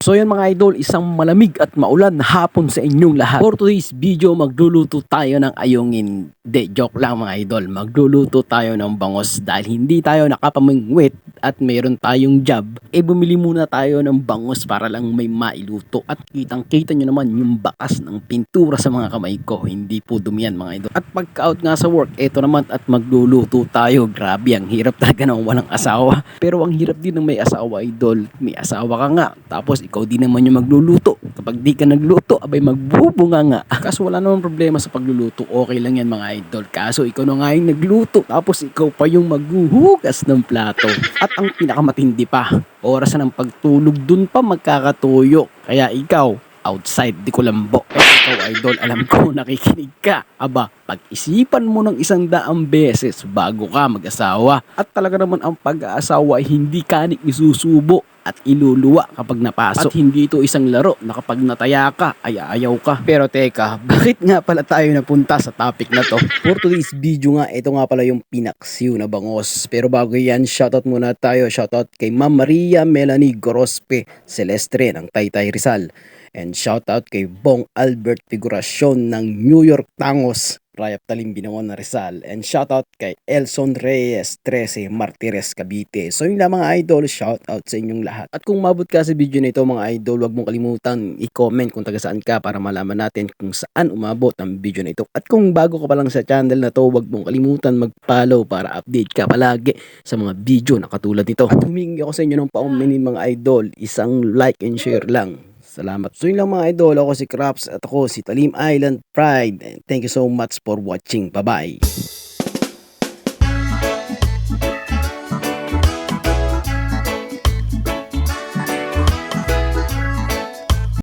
So yan mga idol, isang malamig at maulan na hapon sa inyong lahat. For today's video, magluluto tayo ng ayungin. De, joke lang mga idol. Magluluto tayo ng bangos dahil hindi tayo nakapamingwit at mayroon tayong job. E bumili muna tayo ng bangos para lang may mailuto. At kitang kita nyo naman yung bakas ng pintura sa mga kamay ko. Hindi po dumiyan mga idol. At pagka-out nga sa work, eto naman at magluluto tayo. Grabe, ang hirap talaga ng walang asawa. Pero ang hirap din ng may asawa idol. May asawa ka nga. Tapos ikaw din naman yung magluluto. Kapag di ka nagluto, abay magbubunga nga. Kaso wala namang problema sa pagluluto. Okay lang yan mga idol. Kaso ikaw na nga yung nagluto. Tapos ikaw pa yung maghuhugas ng plato. At ang pinakamatindi pa, oras na ng pagtulog dun pa magkakatuyo. Kaya ikaw, outside di ko lambo. Eh, ikaw idol, alam ko nakikinig ka. Aba, pag-isipan mo ng isang daang beses bago ka mag-asawa. At talaga naman ang pag-aasawa ay hindi kanik isusubo at iluluwa kapag napasok. At hindi ito isang laro na kapag nataya ka ay ayaw ka. Pero teka, bakit nga pala tayo napunta sa topic na to? For today's video nga, ito nga pala yung pinaksiw na bangos. Pero bago yan, shoutout muna tayo. Shoutout kay Ma'am Maria Melanie Gorospe Celestre ng Taytay Rizal. And shoutout kay Bong Albert Figuracion ng New York Tangos, Rayap Talim Binangon na Rizal. And shoutout kay Elson Reyes 13 Martires Cavite. So yun lang mga idol, shoutout sa inyong lahat. At kung mabot ka sa video na ito mga idol, huwag mong kalimutan i-comment kung taga saan ka para malaman natin kung saan umabot ang video na ito. At kung bago ka pa lang sa channel na to, huwag mong kalimutan mag-follow para update ka palagi sa mga video na katulad nito. At humingi ako sa inyo ng pauminin mga idol, isang like and share lang. Salamat. So yun lang mga idol, ako si Craps at ako si Talim Island Pride. And thank you so much for watching. Bye-bye.